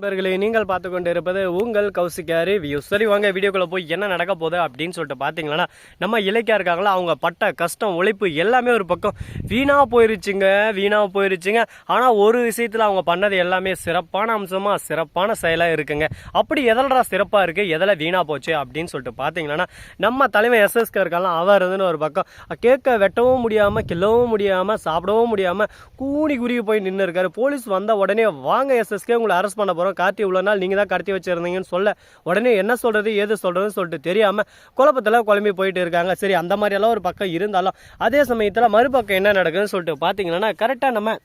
நண்பர்களே நீங்கள் பார்த்து கொண்டு இருப்பது உங்கள் கௌசிக்காரி வியூ. சரி வாங்க வீடியோக்குள்ளே போய் என்ன நடக்க போகுது அப்படின்னு சொல்லிட்டு பார்த்தீங்களன்னா நம்ம இலக்கியா இருக்காங்களா அவங்க பட்ட கஷ்டம் உழைப்பு எல்லாமே ஒரு பக்கம். வீணாக போயிருச்சுங்க வீணாக போயிருச்சுங்க. ஆனால் ஒரு விஷயத்தில் அவங்க பண்ணது எல்லாமே சிறப்பான அம்சமாக சிறப்பான செயலாக இருக்குங்க. அப்படி எதல்டா சிறப்பாக இருக்குது எதில் வீணாக போச்சு அப்படின்னு சொல்லிட்டு பார்த்தீங்கன்னா நம்ம தலைமை எஸ்எஸ்கே இருக்காங்களா அவர் இருந்துன்னு ஒரு பக்கம். கேட்க வெட்டவும் முடியாமல் கிள்ளவும் முடியாமல் சாப்பிடவும் முடியாமல் கூணி குருவி போய் நின்று இருக்காரு போலீஸ் வந்த உடனே வாங்க எஸ்எஸ்கே உங்களை அரெஸ்ட் பண்ண போகிறோம் கார்த்தி இவ்வளோ நாள் நீங்கள் தான் கடத்தி வச்சிருந்தீங்கன்னு சொல்ல உடனே என்ன சொல்கிறது ஏது சொல்கிறதுன்னு சொல்லிட்டு தெரியாமல் குழப்பத்தில் குழம்பி போயிட்டு இருக்காங்க. சரி அந்த மாதிரியெல்லாம் ஒரு பக்கம் இருந்தாலும் அதே சமயத்தில் மறுபக்கம் என்ன நடக்குதுன்னு சொல்லிட்டு பார்த்தீங்கன்னா கரெக்டாக நம்ம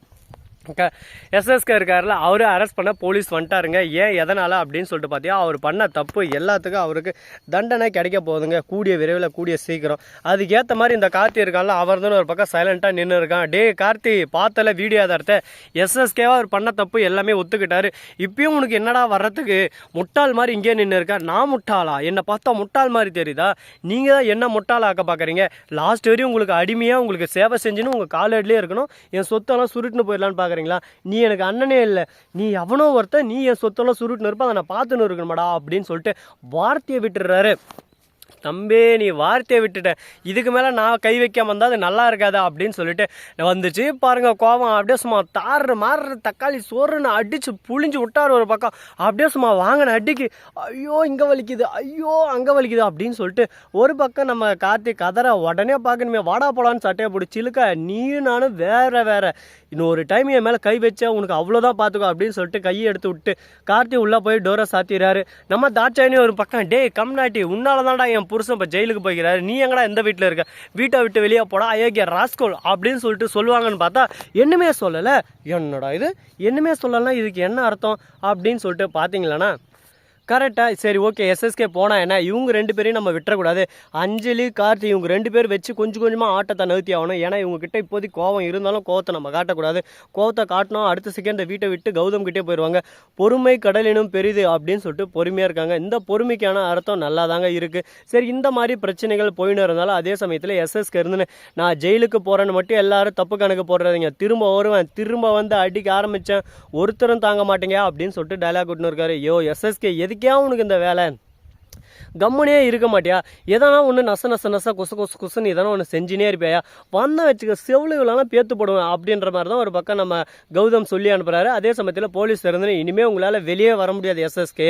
எஸ்எஸ்கே இருக்காருல அவரை அரெஸ்ட் பண்ண போலீஸ் வந்துட்டாருங்க. ஏன் எதனால் அப்படின்னு சொல்லிட்டு பார்த்தீங்கன்னா அவர் பண்ண தப்பு எல்லாத்துக்கும் அவருக்கு தண்டனை கிடைக்க போகுதுங்க. கூடிய விரைவில் கூடிய சீக்கிரம். அதுக்கேற்ற மாதிரி இந்த கார்த்தி இருக்கான்ல அவர் தான் ஒரு பக்கம் சைலண்ட்டாக நின்று இருக்கான். டே கார்த்தி பார்த்தல வீடியோ தரத்தை எஸ்எஸ்கேவா அவர் பண்ண தப்பு எல்லாமே ஒத்துக்கிட்டாரு. இப்பயும் உனக்கு என்னடா வர்றதுக்கு? முட்டாள் மாதிரி இங்கே நின்று இருக்கா. நான் முட்டாளா? என்னை பார்த்தா முட்டாள் மாதிரி தெரியுதா? நீங்கள் தான் என்ன முட்டாளாக்க பார்க்குறீங்க லாஸ்ட் வரையும் உங்களுக்கு அடிமையாக உங்களுக்கு சேவை செஞ்சுன்னு உங்கள் காலேட்லேயே இருக்கணும். என் சொத்தெல்லாம் சுருட்டுன்னு போயிடலான்னு பார்க்குறீங்களா நீ எனக்கு அண்ணனே இல்லை. நீ எவனோ ஒருத்தன் நீ என் சொத்தெல்லாம் சுருட்டுன்னு இருப்ப அதை நான் பார்த்துன்னு இருக்கணுமாடா அப்படின்னு சொல்லிட்டு வார்த்தையை விட்டுடுறாரு தம்பே நீ வார்த்தையை விட்டுட்ட. இதுக்கு மேலே நான் கை வைக்காம வந்தால் அது நல்லா இருக்காதா அப்படின்னு சொல்லிட்டு வந்துச்சு. பாருங்க கோவம். அப்படியே சும்மா தாறுற மாறுற தக்காளி சோறுன்னு அடிச்சு புழிஞ்சு விட்டார் ஒரு பக்கம். அப்படியே சும்மா வாங்கின அடிக்கு ஐயோ இங்கே வலிக்குது. ஐயோ அங்கே வலிக்குது. அப்படின்னு சொல்லிட்டு ஒரு பக்கம் நம்ம கார்த்திக் கதற உடனே பார்க்கணுமே. வாடா போலான்னு சட்டையை பிடிச்சி இழுக்க. நீயும் நானும் வேற வேற. இன்னொரு டைம் என் மேலே கை வச்சா உனக்கு அவ்வளோதான் பார்த்துக்கோ அப்படின்னு சொல்லிட்டு கையை எடுத்து விட்டு கார்த்தி உள்ளே போய் டோரை சாத்திடுறாரு. நம்ம தாட்சாயனி ஒரு பக்கம் டே கம்நாட்டி உன்னால தான்டா என் புருஷன் இப்போ ஜெயிலுக்கு போய்க்கிறாரு. நீ எங்கடா எந்த வீட்டில் இருக்க? வீட்டை விட்டு வெளியே போடா அயோக்கிய ராஸ்கோல் அப்படின்னு சொல்லிட்டு சொல்லுவாங்கன்னு பார்த்தா என்னமே சொல்லலை. என்னடா இது? என்னமே சொல்லலைன்னா இதுக்கு என்ன அர்த்தம்? அப்படின்னு சொல்லிட்டு பார்த்தீங்களாண்ணா கரெக்டாக சரி ஓகே எஸ்எஸ்கே போனால் என்ன? இவங்க ரெண்டு பேரையும் நம்ம விட்டுறக்கூடாது. அஞ்சலி கார்த்தி இவங்க ரெண்டு பேர் வச்சு கொஞ்சம் கொஞ்சமாக ஆட்டத்தை நிறுத்தி ஆகணும். ஏன்னா இவங்ககிட்ட இப்போதைக்கு கோவம் இருந்தாலும் கோவத்தை நம்ம காட்டக்கூடாது. கோவத்தை காட்டினோம் அடுத்த செகண்ட் இந்த வீட்டை விட்டு கௌதம் கிட்டே போயிடுவாங்க பொறுமை கடலினும் பெரிது அப்படின்னு சொல்லிட்டு பொறுமையாக இருக்காங்க. இந்த பொறுமைக்கான அர்த்தம் நல்லா தாங்க இருக்குது சரி இந்த மாதிரி பிரச்சனைகள் போயின்னு இருந்தாலும் அதே சமயத்தில் எஸ்எஸ்கே இருந்துன்னு நான் ஜெயிலுக்கு போகிறேன்னு மட்டும் எல்லாரும் தப்பு கணக்கு போடுறதுங்க. திரும்ப வருவேன். திரும்ப வந்து அடிக்க ஆரம்பித்தேன் ஒருத்தரும் தாங்க மாட்டேங்க அப்படின்னு சொல்லிட்டு டைலாக் விட்டுன்னு இருக்காரு. யோ எஸ்எஸ்கே எது உனக்கு இந்த வேலை? கம்முனே இருக்க மாட்டியா? எதனா ஒன்று நச நச நச கொசு கொசு கொசுன்னு எதனா ஒன்று செஞ்சுனே இருப்பியா? வந்த வச்சுக்க செவிலுகளெல்லாம் பேத்து போடுவேன் அப்படின்ற மாதிரி தான் ஒரு பக்கம் நம்ம கௌதம் சொல்லி அனுப்புகிறாரு அதே சமயத்தில் போலீஸ் இருந்து இனிமேல் உங்களால் வெளியே வர முடியாது எஸ்எஸ்கே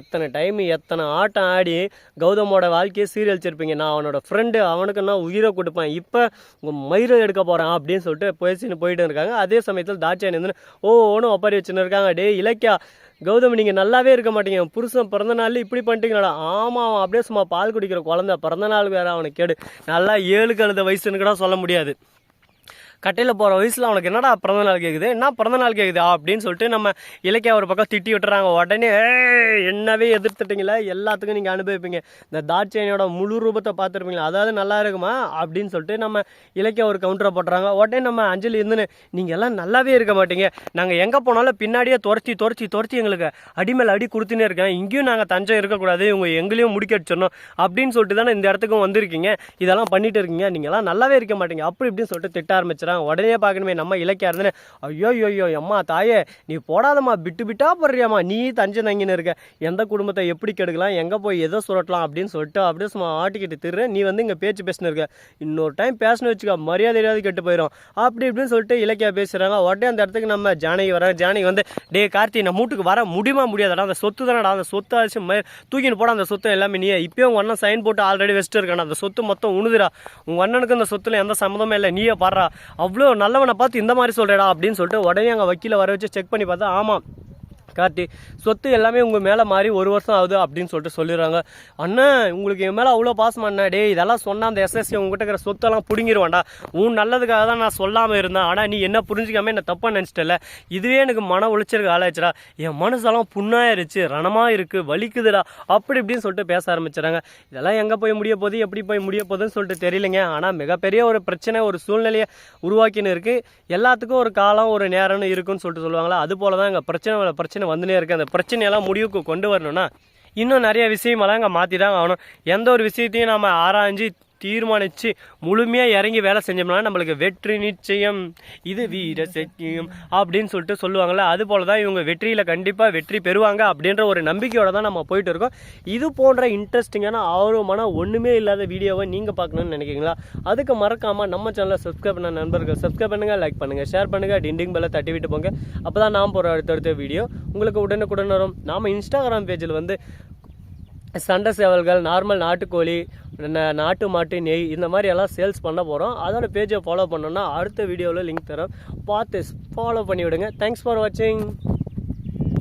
எத்தனை டைம் எத்தனை ஆட்டம் ஆடி கௌதமோட வாழ்க்கையை சீரழிச்சிருப்பீங்க. நான் அவனோட ஃப்ரெண்டு அவனுக்கு நான் உயிரை கொடுப்பேன். இப்போ உங்கள் மயிரை எடுக்க போகிறேன் அப்படின்னு சொல்லிட்டு பேசின்னு போயிட்டு இருக்காங்க. அதே சமயத்தில் தாட்சாயன் வந்து ஓ ஒன்றும் ஒப்பாரி வச்சுன்னு இருக்காங்க டே இலக்கியா கௌதம் நீங்கள் நல்லாவே இருக்க மாட்டீங்க. புருஷன் பிறந்த நாள் இப்படி பண்ணிட்டீங்களாடா? ஆமாம் அவன் அப்படியே சும்மா பால் குடிக்கிற குழந்தை. பிறந்த நாள் வேறு அவனுக்கு கேடு. நல்லா ஏழு கழுத வயசுன்னு கூட சொல்ல முடியாது. கட்டையில் போகிற வயசில் அவனுக்கு என்னடா பிறந்த நாள் கேட்குது என்ன பிறந்த நாள் கேட்குது அப்படின்னு சொல்லிட்டு நம்ம இலக்கிய ஒரு பக்கம் திட்டி விட்டுறாங்க. உடனே என்னவே எதிர்த்துட்டீங்களா? எல்லாத்துக்கும் நீங்கள் அனுபவிப்பீங்க. இந்த தாட்சாயனியோட முழு ரூபத்தை பார்த்துருப்பீங்களா? அதாவது நல்லா இருக்குமா? அப்படின்னு சொல்லிட்டு நம்ம இலக்கிய ஒரு கவுண்டரை போட்டுறாங்க. உடனே நம்ம அஞ்சலி இருந்துன்னு நீங்கள் எல்லாம் நல்லாவே இருக்க மாட்டீங்க. நாங்கள் எங்கே போனாலும் பின்னாடியே துரத்தி துரத்தி துரத்தி எங்களுக்கு அடிமேல் அடி கொடுத்துனே இருக்கேன். இங்கேயும் நாங்கள் தஞ்சம் இருக்கக்கூடாது. இவங்க எங்களையும் முடிக்கடிச்சிடணும் அப்படின்னு சொல்லிட்டு தானே இந்த இடத்துக்கும் வந்திருக்கீங்க. இதெல்லாம் பண்ணிட்டு இருக்கீங்க. நீங்களாம் நல்லாவே இருக்க மாட்டீங்க. அப்படி இப்படின்னு சொல்லிட்டு திட்ட ஆரம்பிச்சிடறாங்க உடனே பார்க்கணுமே நம்ம இலக்கியா இருந்தேன்னு ஐயோ ஐயோ அம்மா தாயே நீ போடாதம்மா விட்டு விட்டா போடுறியாம்மா. நீ தஞ்சை தங்கின்னு இருக்க. எந்த குடும்பத்தை எப்படி கெடுக்கலாம் எங்கே போய் எதை சுரட்டலாம் அப்படின்னு சொல்லிட்டு அப்படியே சும்மா ஆட்டிக்கிட்டு திரு நீ வந்து இங்கே பேச்சு பேசினு இருக்க. இன்னொரு டைம் பேசணும் மரியாதை எரியாது கெட்டு போயிடும் அப்படி இப்படின்னு சொல்லிட்டு இலக்கியா பேசுகிறாங்க உடனே அந்த இடத்துக்கு நம்ம ஜானகி வராங்க. ஜானகி வந்து டே கார்த்தி நம்ம வீட்டுக்கு வர முடியுமா முடியாதடா? அந்த சொத்து தானடா? அந்த சொத்து ஆச்சு தூக்கின்னு போட அந்த சொத்து எல்லாமே நீ இப்பயும் உங்கள் அண்ணன் சைன் போட்டு ஆல்ரெடி வச்சுட்டு இருக்கான. அந்த சொத்து மொத்தம் உணுதுரா உங்கள் அண்ணனுக்கு அந்த சொத்துல எந்த சம்மந்தமே இல்லை. நீயே பாடுறா. அவ்வளோ நல்லவனை பார்த்து இந்த மாதிரி சொல்கிறடா அப்படின்னு சொல்லிட்டு உடனே அங்கே வக்கீல வர வச்சு செக் பண்ணி பார்த்தா ஆமாம் கார்த்தி சொத்து எல்லாமே உங்கள் மேலே மாறி ஒரு வருஷம் ஆகுது அப்படின்னு சொல்லிட்டு சொல்லிடுறாங்க. அண்ணன் உங்களுக்கு என் மேலே அவ்வளோ பாசமா அண்ணா டேய் இதெல்லாம் சொன்னால் அந்த எஸ்எஸ்சி உங்ககிட்ட இருக்கிற சொத்தெல்லாம் பிடுங்கிடுவான்டா உன் நல்லதுக்காக தான் நான் சொல்லாமல் இருந்தேன். ஆனால் நீ என்ன புரிஞ்சுக்காம என்ன தப்பாக நினச்சிட்டல இதுவே எனக்கு மன உளைச்சலுக்கு ஆளாச்சுடா என் மனசெல்லாம் புண்ணாயிருச்சு ரணமாக இருக்குது வலிக்குதுடா அப்படி இப்படின்னு சொல்லிட்டு பேச ஆரம்பிச்சிடறாங்க. இதெல்லாம் எங்கே போய் முடிய போகுது எப்படி போய் முடிய போகுதுன்னு சொல்லிட்டு தெரியலைங்க. ஆனால் மிகப்பெரிய ஒரு பிரச்சனை ஒரு சூழ்நிலையை உருவாக்கின்னு இருக்குது எல்லாத்துக்கும் ஒரு காலம் ஒரு நேரம்னு இருக்குன்னு சொல்லிட்டு சொல்லுவாங்களா அது போல தான் எங்கள் பிரச்சனை பிரச்சனை பிரச்சனை வந்துனே இருக்குது அந்த பிரச்சனையெல்லாம் முடிவுக்கு கொண்டு வரணும்னா இன்னும் நிறைய விஷயமெல்லாம் அங்கே மாற்றி தான் ஆகணும். எந்த ஒரு விஷயத்தையும் நம்ம ஆராய்ஞ்சு தீர்மானித்து முழுமையாக இறங்கி வேலை செஞ்சோம்னா நம்மளுக்கு வெற்றி நிச்சயம். இது வீர சத்தியம் அப்படின்னு சொல்லிட்டு சொல்லுவாங்கள்ல அது போல தான் இவங்க வெற்றியில் கண்டிப்பாக வெற்றி பெறுவாங்க அப்படின்ற ஒரு நம்பிக்கையோடு தான் நம்ம போயிட்டு இருக்கோம். இது போன்ற இன்ட்ரெஸ்டிங்கான ஆர்வமான ஒன்றுமே இல்லாத வீடியோவை நீங்கள் பார்க்கணும்னு நினைக்கிறீங்களா? அதுக்கு மறக்காமல் நம்ம சேனலை சப்ஸ்கிரைப் பண்ண நண்பர்கள் சப்ஸ்கிரைப் பண்ணுங்கள் லைக் பண்ணுங்கள் ஷேர் பண்ணுங்கள் டிண்டிங் பெல்லை தட்டி விட்டு போங்க. அப்போ தான் நான் போகிற அடுத்தடுத்த வீடியோ உங்களுக்கு உடனுக்குடன் வரும். நாம் இன்ஸ்டாகிராம் பேஜில் வந்து சண்டை சேவல்கள் நார்மல் நாட்டுக்கோழி ந- நாட்டு மாட்டு நெய் இந்த மாதிரி எல்லாம் சேல்ஸ் பண்ண போகிறோம் அதோட பேஜை ஃபாலோ பண்ணோன்னா அடுத்த வீடியோவில் லிங்க் தரோம். பார்த்து ஃபாலோ பண்ணி விடுங்க தேங்க்ஸ் ஃபார் வாட்சிங்